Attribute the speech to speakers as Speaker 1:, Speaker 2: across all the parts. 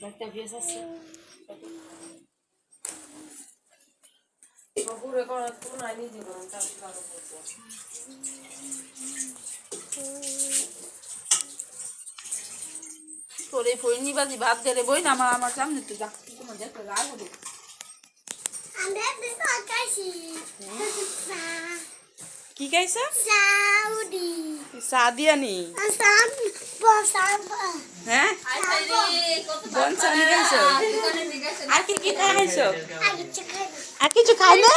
Speaker 1: একটা বিয়ে আছে। সবুরে করা তো না নিজে করেন তার ভালো করতে
Speaker 2: তোর এই ফৈনি বাজি ভাত দেরে বই না আমার আমার সামনে তুই যা। তোমার দেখো রাগ হবে
Speaker 3: আমরা দেখো আকাশি
Speaker 2: কি খাইছে
Speaker 3: সাউদি।
Speaker 2: চা দিয়া নি
Speaker 3: আসাম বসাম
Speaker 2: হ্যাঁ? বন চা নি আর কি কি খাইছো?
Speaker 3: আগে
Speaker 2: আর কিছু খাই না?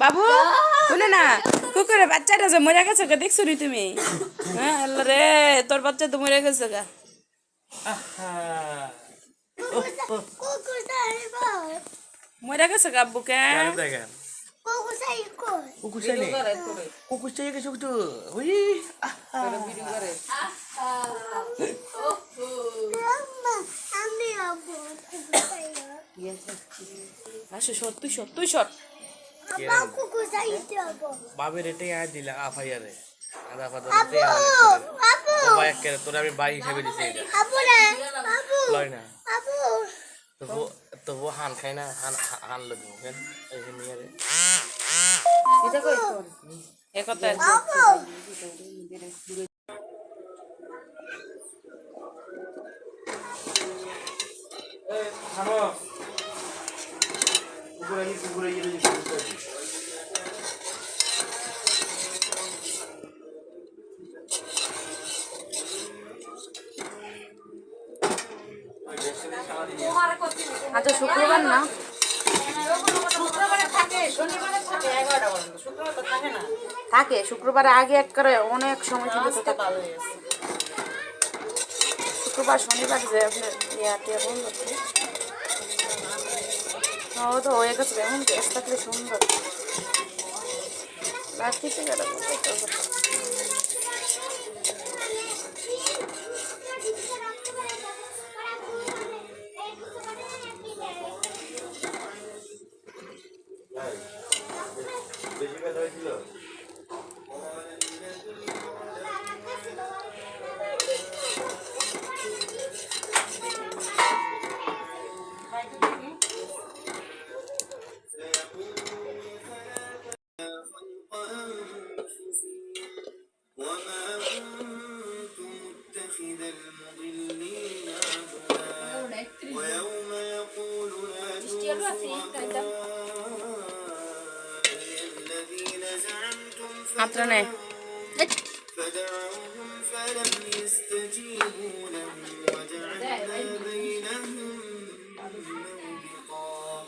Speaker 2: বাবু শুনে না কুকুরের বাচ্চাটা যে মরে গেছে গা দেখছ নি তুমি? হ্যাঁ রে তোর বাচ্চা তো মরে গেছে গা। মরে গেছে গা
Speaker 4: দেখেন
Speaker 3: আমি আবু কুকুর
Speaker 2: আসো তুই তুই
Speaker 4: বাবের এটাই আয় দিলা আফাইয়ারে আদা ফাদা বাবা করে তোর আমি খাইবে দিছি এটা
Speaker 3: আবু রে আবু
Speaker 4: লয় না হান খাই না হান হান লবি এই নিয়ে রে
Speaker 1: এটা কই তোর?
Speaker 2: এ কথা আচ্ছা শুক্রবার না?
Speaker 1: থাকে শুক্রবার
Speaker 2: আগে এক করে অনেক সময়
Speaker 1: গেছে
Speaker 2: শুক্রবার শনিবার যে আপনার ইয়াতে বন্ধ ও তো হয়ে গেছে এমন গ্যাস থাকলে সুন্দর। গেল
Speaker 4: বেশি
Speaker 5: അത്രനെ وجعلنا بينهم موبقا